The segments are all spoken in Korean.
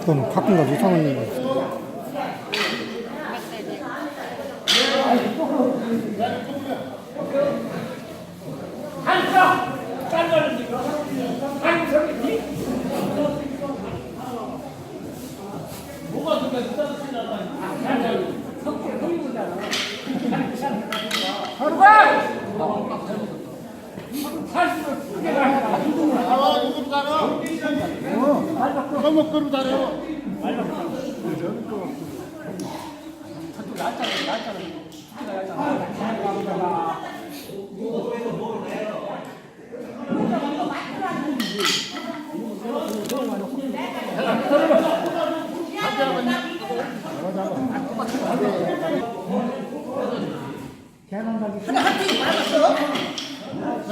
그건 가끔 가 도 이상한 얘기.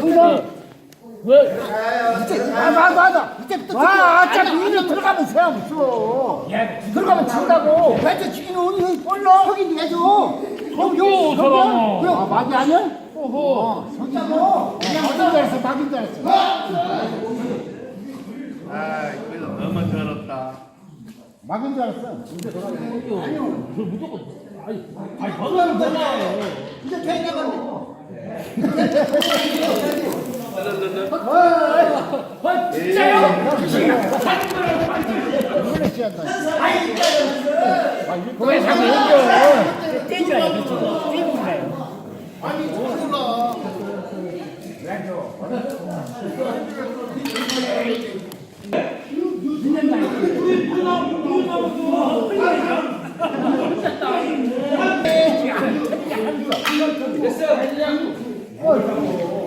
붙어 봐요. 흥성. 아, 맞아, 맞아. 이때부터. 와, 어차피 이리 들어가면 소용 없어. 들어가면 진다고. 배트 치기는 우리 볼로 확인 해줘. 요, 사람아. 요, 막이 아니야? 오호. 성장로. 그냥 어딘 줄 알았어, 막인 줄 알았어. 아, 그래서 너무 더럽다. 막인 줄 알았어. 아니 건강 되나 이제 퇴장한대. 진짜요 이번에 시한다. 왜 자꾸 연결을 떼줘야 돼? 떼고 가요. 아니 몰라. 됐어.